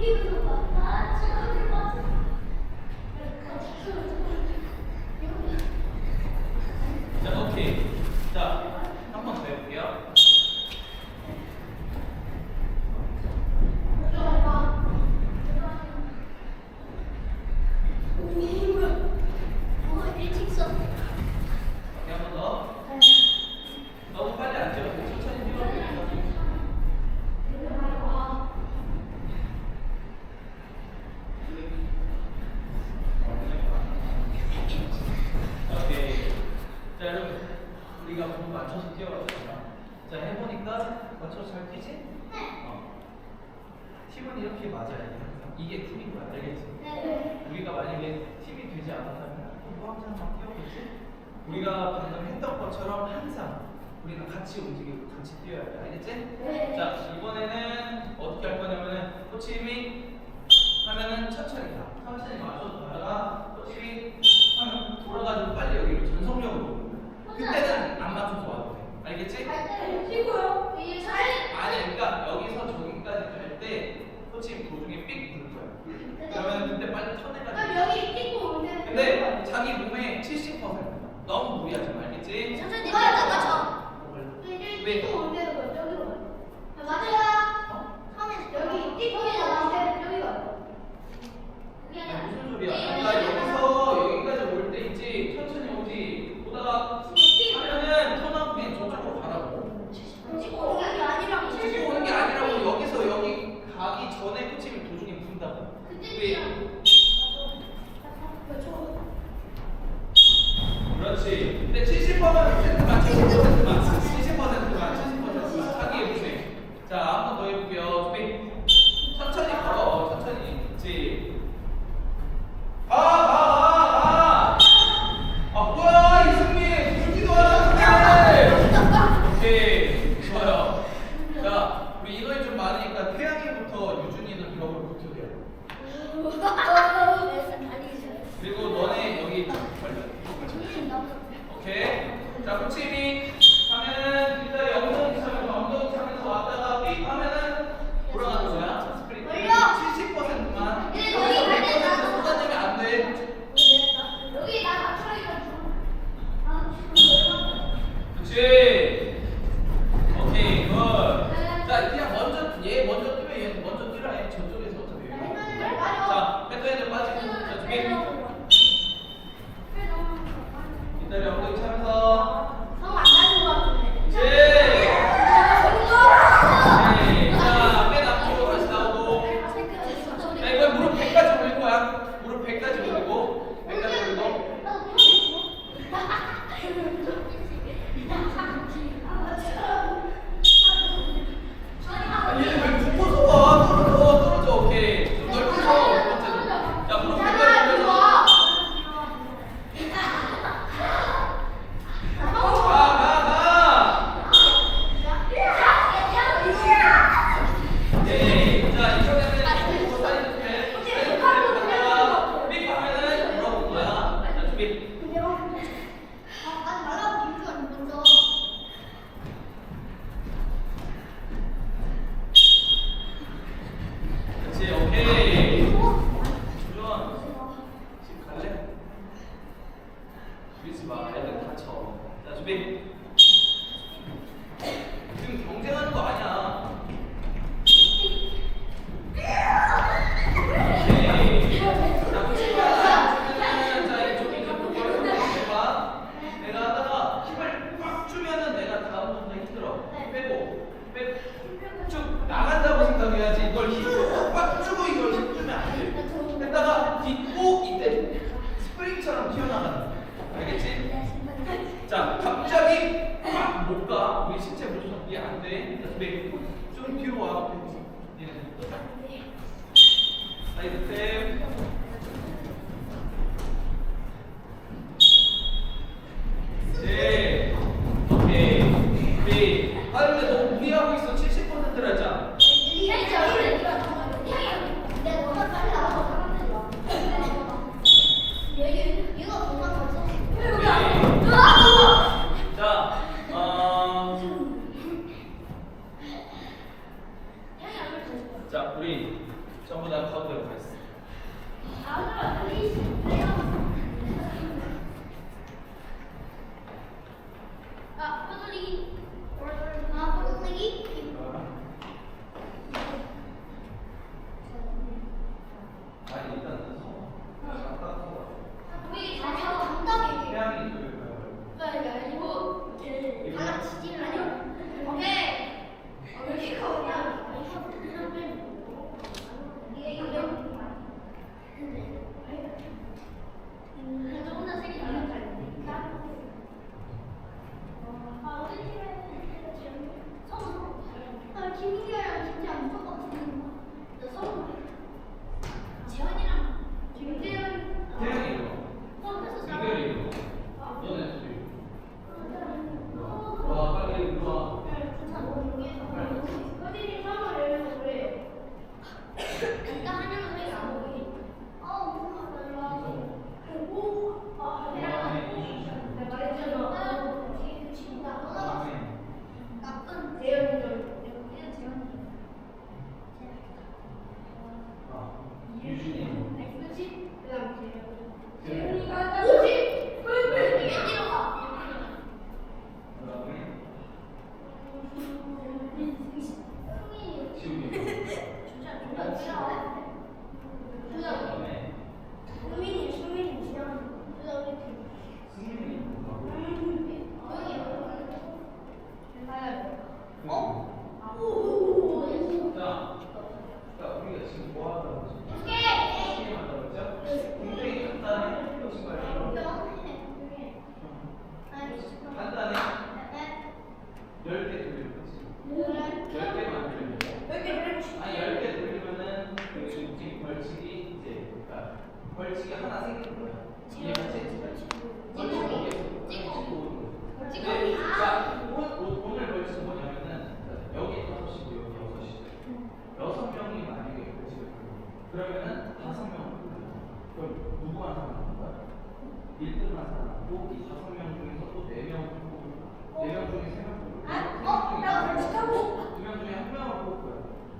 どうぞ。 맞춰서 잘 뛰지? 네. 어. 팁은 이렇게 맞아야 돼. 이게 팁인 거야, 알겠지? 네. 우리가 만약에 팁이 되지 않았다면 또 항상 막 뛰었겠지? 우리가 방금 했던 것처럼 항상 우리가 같이 움직이고 같이 뛰어야 돼, 알겠지? 네. 자, 이번에는 어떻게 할 거냐면은 코치님이 하면은 천천히 가. 천천히 맞춰서 가다가 코치님이 하면 돌아가지고 빨리 여기로 전속력으로 그때는 안 맞춰서 와. 알겠지? 쉬고요. 아니 그러니까 여기서 저기까지 갈 때 코치님 도중에 삑부를 거야. 그러면 그때 빨리 터내가지고. 근데 자기 몸에 70% 너무 무리하지 말겠지?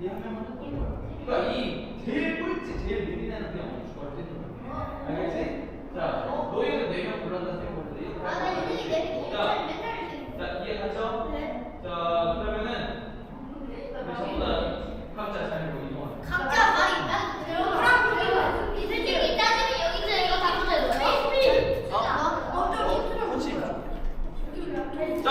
그러니까 이 제일 꼴찌 제일 애는 그냥 오늘 주말에 뛰는 거야. 알겠지? 자, 너희는 네명 생각하지. 아, 나 이등이 내리 자, 맨날 이등. 자 이해 갔죠? 네. 자 그러면은 우리 전부 다 각자 자리로 이동하자. 각자 말이 난 그럼 그리고 이 솔직히 따지면 여기서 이거 다 붙어야 돼. 어? 자,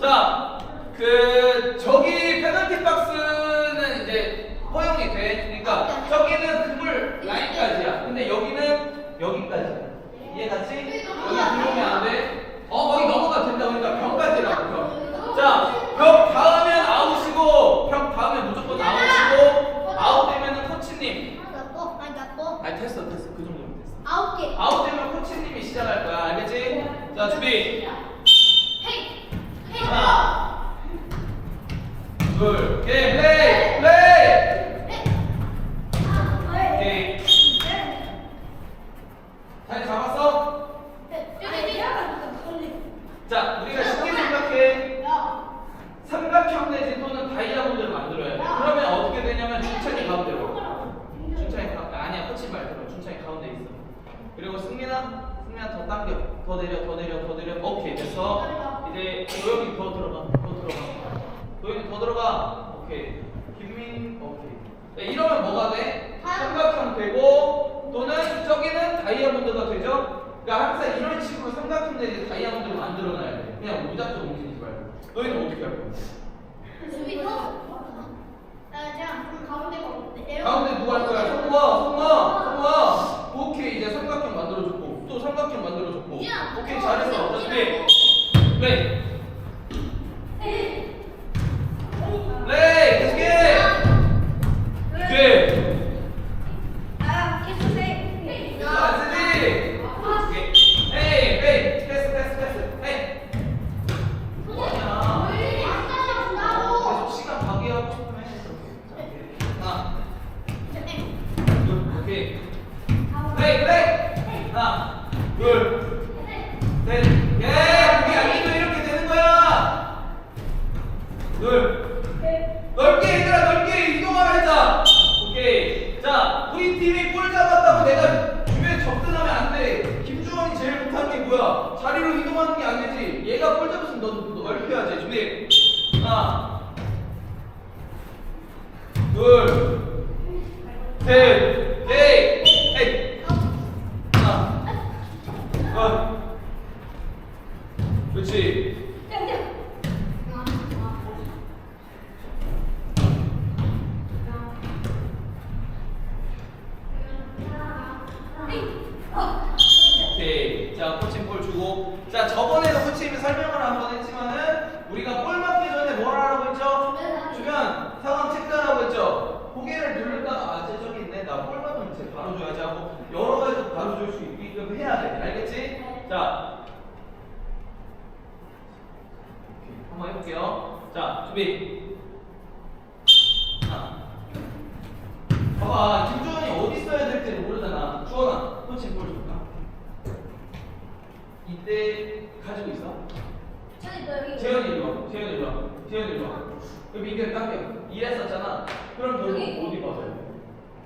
자, 그 저기 페널티 박스는 이제 허용이 돼. 그러니까 저기는 그물 라인까지야. 근데 여기는 여기까지야. 이해갔지? 여기 들어오면 안 돼. 어, 거기 넘어가 된다. 그러니까 벽까지라고 벽. 자, 벽 닿으면 아웃이고, 벽 닿으면 무조건 아웃이고, 아웃되면은 코치님. 나꺼, 아니 나꺼. 아니 됐어, 됐어. 그 정도면 됐어. 아홉 개. 아웃되면 코치님이 시작할 거야. 알겠지? 자, 준비. 헤이, 헤이. 하나, 둘, 오케이, 플레이, 플레이. 오케이. 자리 잡았어? 자, 우리가 쉽게 생각해. 삼각형 내지 또는 다이아몬드를 만들어야 돼. 그러면 어떻게 되냐면 준찬이 가운데로. 준찬이 가, 아니야, 코치 말 들어. 준찬이 가운데 있어. 그리고 승민아 더 당겨, 더 내려, 더 내려, 더 내려. 오케이, 됐어. 이제 도영이 더 들어가, 더 들어가. 도영이 더 들어가. 오케이. 김민, 오케이. 네, 이러면 뭐가 돼? 삼각형 되고 또는 저기는 다이아몬드가 되죠? 그러니까 항상 이런 식으로 삼각형 내지 다이아몬드를 만들어놔야 돼. 그냥 무작정 움직이지 말고. 너희는 어떻게 할 거야? 가운데 누가 할 거야? 성우야, 성우야. 오케이, 이제 삼각형 만들어줬고, 또 삼각형 만들어줬고. 오케이, 잘했어. 자, 준비. 뭐야 자리로 이동하는 게 안 되지. 얘가 골 잡았으면 넌 넓혀야지. 준비. 하나. 둘 셋 맞으면 쟤 바로 줘야지 하고 여러 가지로 바로 줄수 있게끔 해야 돼. 알겠지? 자. 한번 해볼게요. 자, 준비. 하나. 봐봐, 김주원이 어디 있어야 될지 모르잖아. 주원아, 코칭 볼 줄까? 이때 가지고 있어? 재현이 일로 와. 재현이 일로 와. 재현이 일로 와. 그럼 이게 당겨. 이랬었잖아. 그럼 결국 어디 맞아요?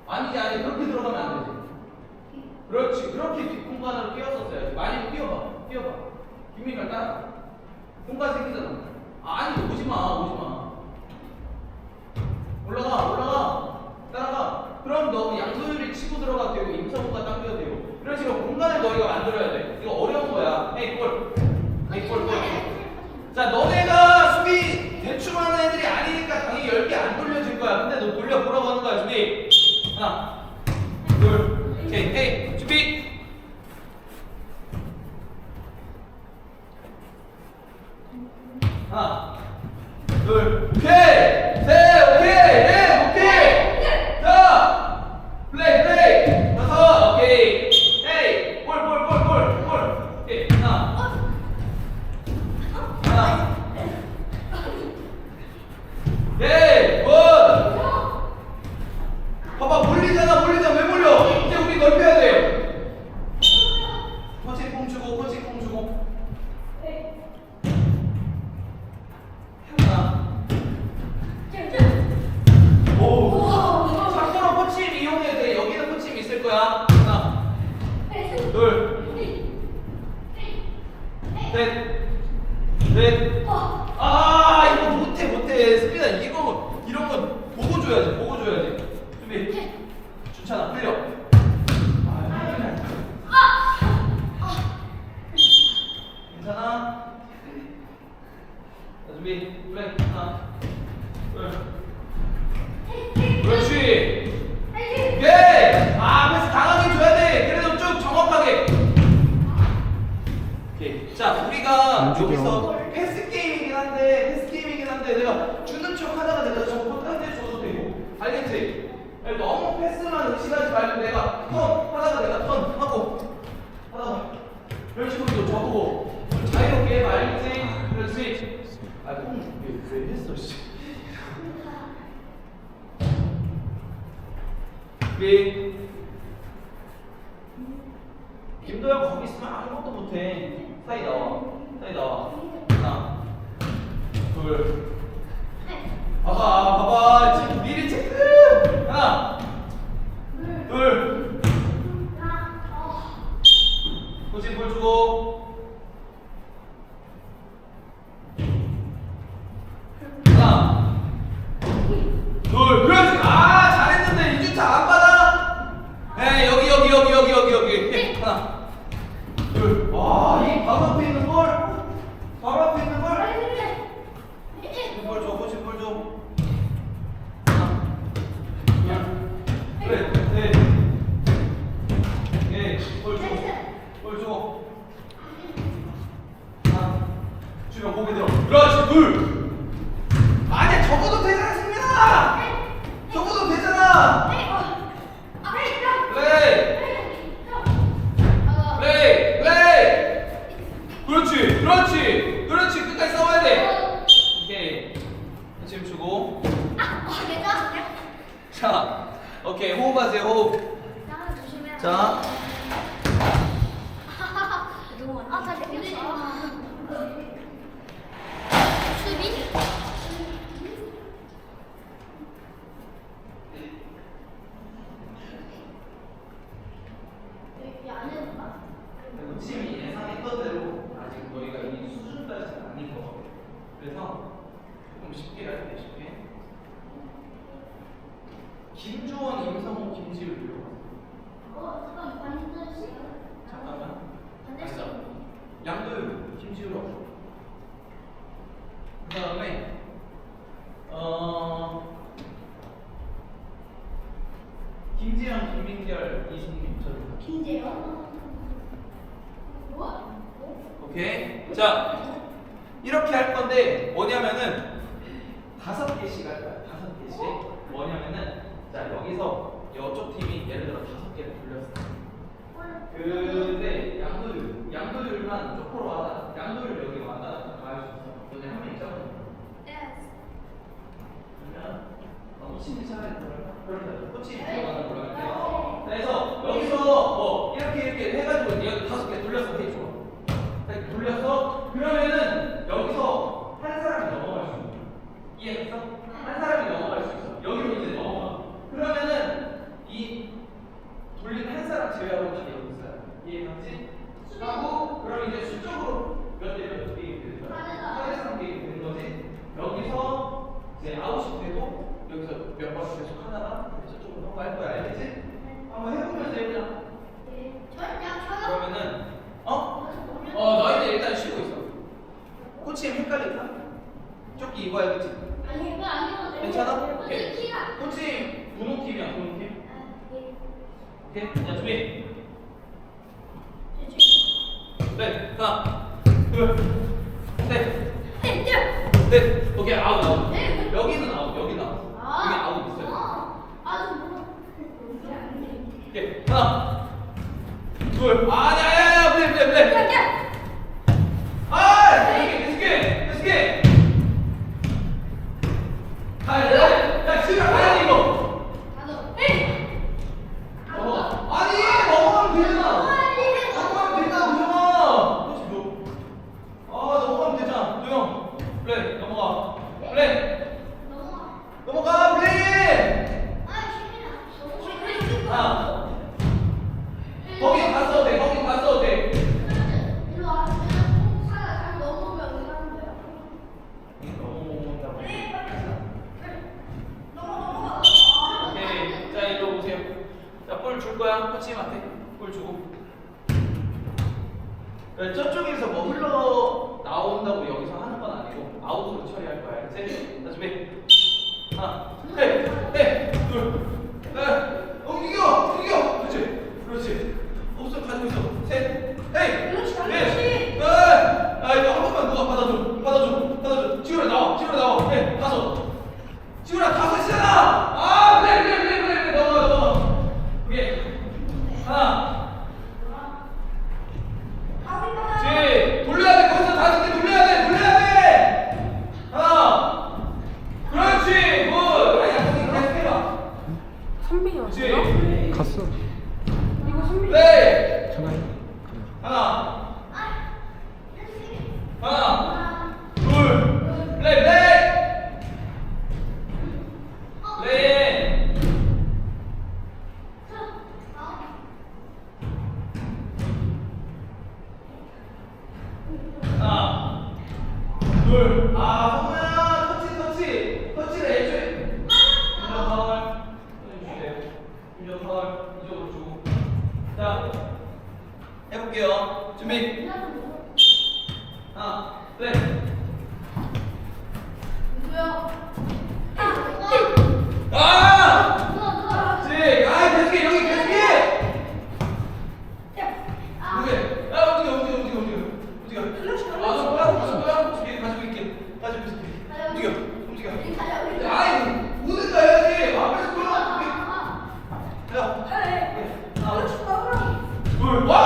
아니지, 아니 되지. 그렇지. 그렇게 뒷공간 으로 뛰었었어야지. 많이 뛰어봐. 뛰어봐. 김민걸 따라. 공간 생기잖아. 아니, 오지 마. 오지 마. B 김도영 거기 있으면 아무것도 못해. 사이 나와 사이 나와 아, 다 생겼어. 김재현, 김민결, 이승민 저를. 김재현? 뭐? 오케이. 자 이렇게 할 건데 뭐냐면은 다섯 개씩 할 거야. 다섯 개씩. 뭐냐면은 자 여기서 여쪽 팀이 예를 들어 다섯 개를 돌렸어. 근데 양도율 양도율만 쪽으로 와다 양도율 여기 와다 가할 수 있어. 너네 한명 있잖아. 네, 그러면 어, 너무 신기하게 돌아가. 그렇지. 들어가는 걸로 할게요. 그래서 여기서 뭐 이렇게 이렇게 해가지고 얘 다섯 개 돌려서 이렇게 줘. 돌려서 그러면은 네, 하나, 둘, 셋, 넷. 네, 오케이, 아웃, 아웃. 네. 여기는 아웃, 여기는 아웃. 여기 아웃 있어요. 오케이, 하나, 둘, 아니, 오케이 가서. 지훈아 가. 둘, 아. 야, 해. 아, 나 둘, 와!